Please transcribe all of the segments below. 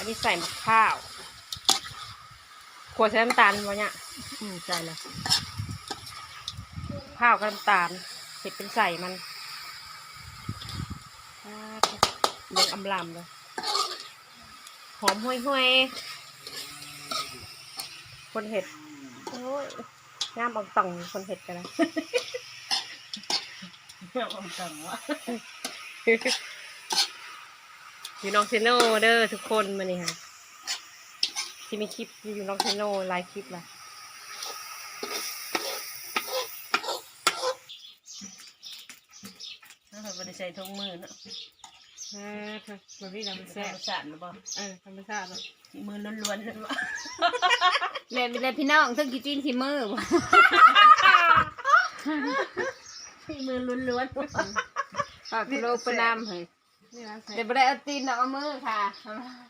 อันนี้ใส่มะข้าวขวดใส่น้ำตาลวะเนี่ยอืมใช่เลยข้าวกับน้ำตาลเห็ดเป็นใส่มันอ่าเดือดอำลำเลยหอมห้วยห้วยๆคนเห็ดโอ้ยงามออกต่องคนเห็ดกันนะเอาจังวะ อยู่น้องเซโนเด้อทุกคนมานี่ค่ะที่มีคลิปอยู่น้องเซโนไลฟ์คลิปละถ้าเราไม่ได้ใส่ถุงมือเนาะอ่าค่ะมันนี่ธรรมธรชารมติชาติหรือเปล่าเออธรรมชาติเนอะมือล้วนๆนั่นวะแม่เป็นไรพี่น้องทั้งกี่จีนที่มือบ่มือล้วนฝากโลกประนามเฮ้ย นี่นะใส่เดี๋ยวบ่ได้เอาตีนเอามือค่ะ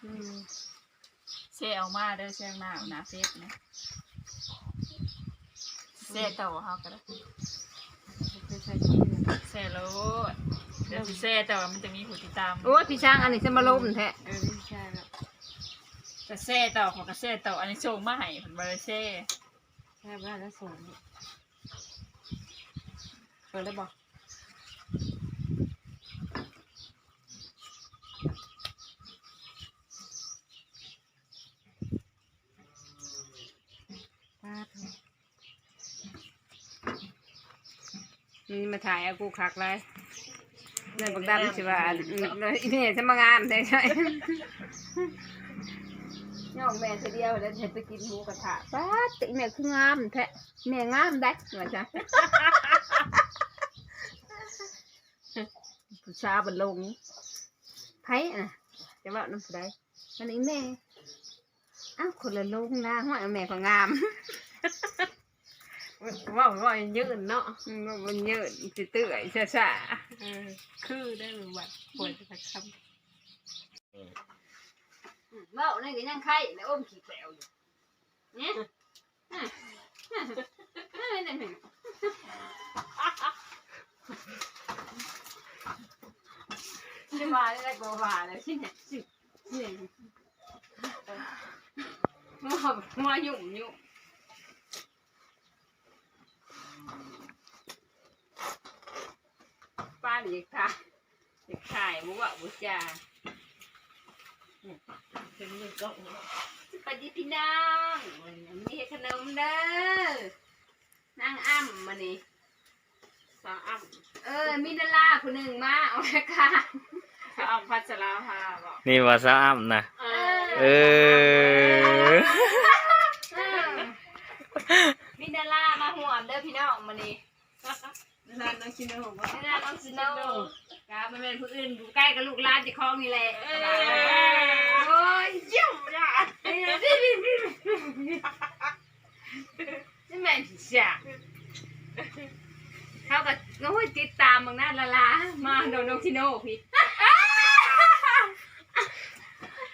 อืมๆเช่เอามาเด้อเช่หน้าหน้าเฟซนะเช่ต่อเฮาก็ได้ใส่ที่นี่นะเช่แล้วเดี๋ยวสิเช่แต่ว่ามันจะมีผู้ติดตามโอ้ยพี่ช้างอันนี้จะมาล้มแท้เออนี่ใช่แล้วจะเช่ต่อของก็เช่ต่ออันนี้โชว์มาให้เพิ่นบ่ได้เช่ใช่บ้านแล้วสวยนี่เปิดได้บอกป้าดเถอะ นี่มาถ่ายเอากูคักเลยนี่บักดำสิว่าอันอีนี่จะมางามได้ใช่ย่องแม่เสียเดียวแล้วจะไปกินหมูกระทะป้าดติแม่คืองามแท้แม่งามได้ว่าจ้ะผู้ชายบนลงไผ่น่ะจะว่าน้ำผู้ใดอันนี้แม่อ้าวคนละลงนะห้อยแม่ก็งาม ว่าว่ายืดเนาะอืมมันเยอะสิเตื่อยช้าช้าเออคือได้หรือว่าป่วยจะคเบ้านี่ก็ยังไข่แล้วอมขี้แปวอยู่เนี่ยนี่นี่นี่มาได้ก็ว่าแล้วสิเนี่ยสิเนี่ยมามายุ่งยุ่ง ป้าเด็กค่ะเด็กขายบุว่าบุจาเป็นมือก็สวัสดีพี่น้องวันนี้มีขนมเด้อนางอ้ำมานี่ำสาวอ้ำเออมีดาราคนหนึ่งมาเอาละค่ะสาวอ้ำพัชราภาบอกนี่ว่าซะอ้ำนะเอเออเออมีดารามาห่วมเด้อพี่น้องมานี่ น้องชิโน่บอกดาราน้องซิโน่กามันเป็นผู้อื่นอยู่ใกล้กับลูกหลานเจะคล้องนี่แหละโอ้ยเยี่ยมอะนี่แม่นสิจ้ะเขาก็โอ้ยติดตามมึงนะละลามาโดนน้องซิโน่พี่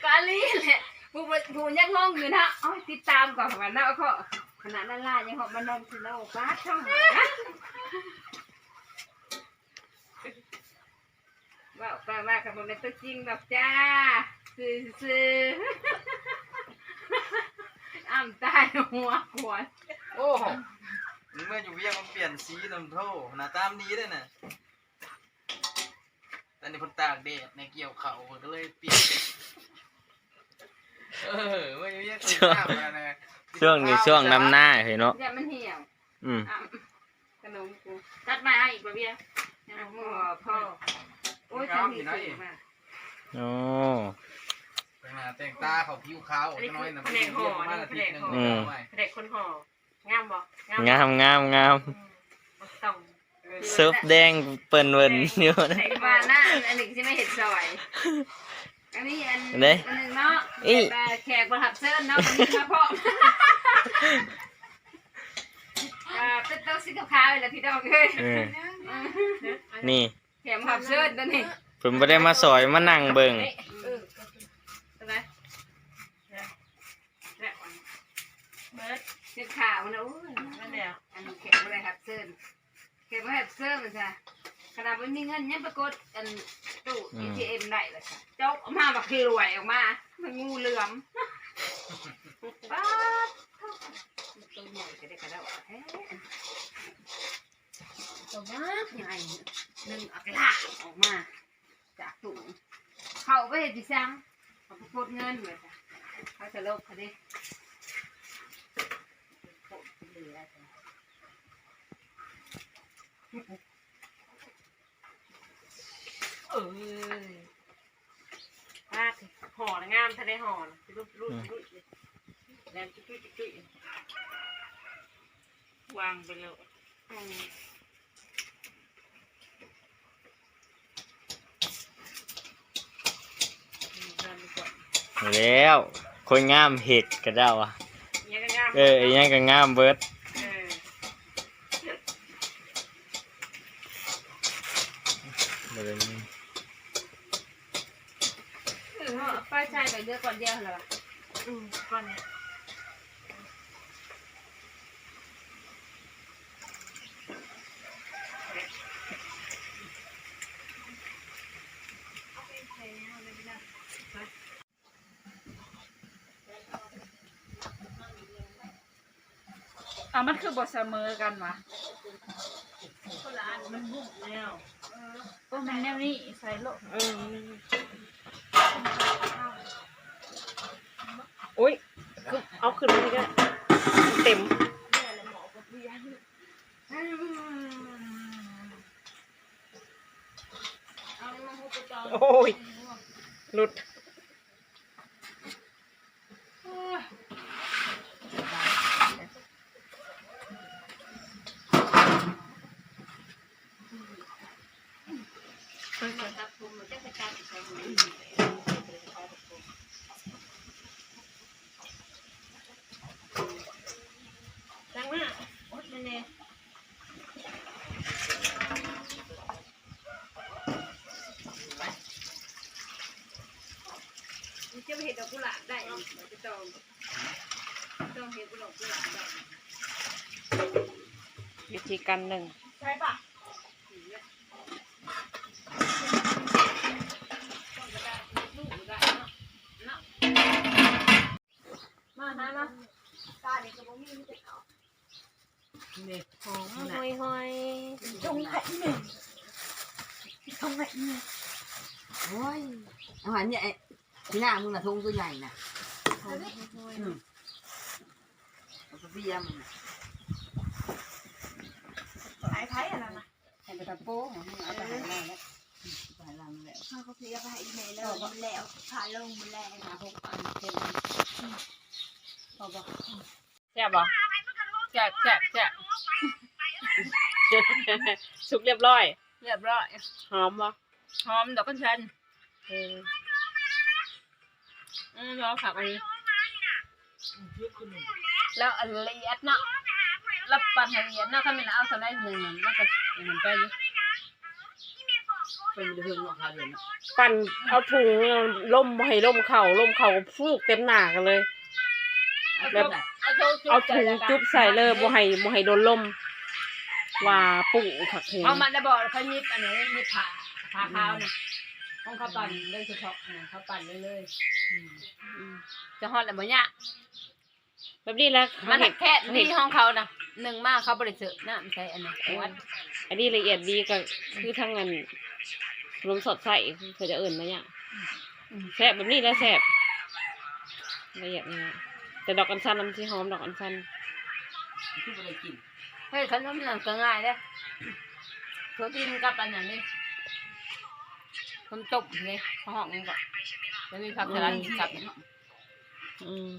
กาลีแหละผู้ผู้ยังงงอยู่นะอ้ยติดตามก่อนวันนั้นเขาขนาดนั้นล่ะยังหอบมานอนซิโน่ป้าช่อง ว่าป้าว่ากับมันเป็นตัวจริงแบบจ้าซื้อซื้ออ้ำตายหัวขวดโอ้โหมึงมาอยู่เวียงมันเปลี่ยนสีน้ำโทหน้าตามนี้เลยนะตอนนี้เพนตากแดดในเกี่ยวเขาเพิ่นก็เลยเปลี่ยนเออไม่อยู่เวียงคนตากมานะช่วงนี้ช่วงน้ำหน้าเห็นเนาะอย่ามันเหี่ยวอืมอ้ำขนมกูตัดไม้ให้อีกบ่เบี้ยอ้าวพ่อพ่อ โอ้ยฉันมีสูงมากโอ้ไปมาแต่งตาเขาผิวขาวจังน้อยนะไปเวียงมาอาทิตย์หนึงอืมเอาไว้เด็กคนห่องามบอกงามงามงามงามต้องเซิร์ฟแดงเปิ้นเวินอยู่นะไอ้บ้านหน้าอันนี้ที่ไม่เห็นซอยอันนี้อันเด้อันหนึ่งเนาะอีแต่แขกประทับเชิญเนาะวันนี้มาพ่อมอ่าเป็นโต๊ะสีขาวๆเลยพี่น้องเอ้ยเออนี่แขับเชิญตัวนี้ผมไม่ได้มาสอยมานั่งเบิ่งเออใช่ไหมเบิดเสื้อขาวนะอุ้ยนั่นเดียวอันนี้แขกประทับเชิญแขกประทับเชิญมันจ้ะขนาดไม่มีเงินยังปรากฏอันตู้ ATM ได้เลยค่ะเจ้าเอามาบักคือรวยออกมา มันงูเหลือมป้าดตัวใหญ่ก็ได้กระดาแท้ ตัวมากใหญ่หนึ่งอักลาออกมา จากตู้เขาไปเห็นดิซังเขาไปกดเงินเลยค่ะเขาจะลบเขาดิโคตรเหลือจ้ะเออพาดห่อนะงามถ้าได้ห่อนะรูดรูดรูดเลยแลมจุ๊จุ๊ยจุ๊ยวางไปเลย อืมอืมงามดีกว่า แล้ว คนงามเห็ดก็เจ้าอะเนี่ยก็งามเออไอ้ยังก็งามเบิดเออเบิ่งเออป้าชายไปเดือก่อนเดียวเหรออืมก้อนเนี้ย อะมันคือบทเสมอกันวะคนละอันมันบุกแล้วโอ้มันแนวนี้ใส่โลกเอออุ้ยคือเอาขึ้นมาได้เต็มโอ้ยหลุด จังมากโอ๊ยแน่ๆมันจะไปเห็นดอกกุหลาบได้จะต้องต้องเห็นดอกกุหลาบได้วิธีการหนึ่งใช่ปะ มานะมานี่หอมหอยหอยตรงไหนเนี่ยตรงไหนเนี่ยโอ้ยอาหารเนี่ยที่หน้ามึงน่ะทงตัวใหญ่น่ะอืมเอาไปเบี้ยมันน่ะไอ้ไผ่อะไรนะให้ไปตะโป้ของมึงเอาไปให้เราแล้วไปให้เราแล้วข้าก็เพียไปอีเมลแล้วมันแล้วขาลงมันแล้วหาพวกอันเต็ม พอบอกแซ่บบ่แจ๊บแจ๊บแจ๊บสุกเรียบร้อย เรียบร้อย หอมบ่หอมดอกกัญชันเอออืมแล้วผักอันนี้แล้วอันละเอียดเนาะแล้วปั่นให้ละเอียดเนาะถ้ามันเอาสไลด์หนึ่งมันก็เหมือนไปอยู่เป็นเรื่องของเขาเลยเนาะปั่นเอาถุงล่มบ่ให้ล่มเข่าล่มเข่าฟูกเต็มหน้ากันเลย แบบเอาโจ๊กเอาถุงจุ๊บใส่เลยบ่ให้บ่ให้โดนล่มว่าปุ่งขักเห็นเอามันได้บอกเขายิบอันนี้ยิบผ่าผ่าขาวนะของเขาปั่นโดยเฉพาะนะเขาปั่นเรื่อยๆอืมอืมจะฮอดแล้วบ่เนี่ยแบบนี้แหล้วมันเห็นแค่ที่ห้องเขานะหนึ่งมากเขาบริสุทธิ์นะไม่ใช่อันนี้วัดอันนี้ละเอียดดีก็คือทั้งนั้นรวมสดใส่เขาจะเอิ่นมาเนี่ยแซ่บแบบนี้แหล้วแซ่บละเอียดเนี่ย แต่ดอกอัญชันน้ำที่หอมดอกอัญชันเฮ้ยขนมนั่นก็ง่ายเด้อโปรตีนกับอันนั้นนี่ต้มตบนี่เขาห้องนี่ก่อนแล้วมีผักสลัดกับอืม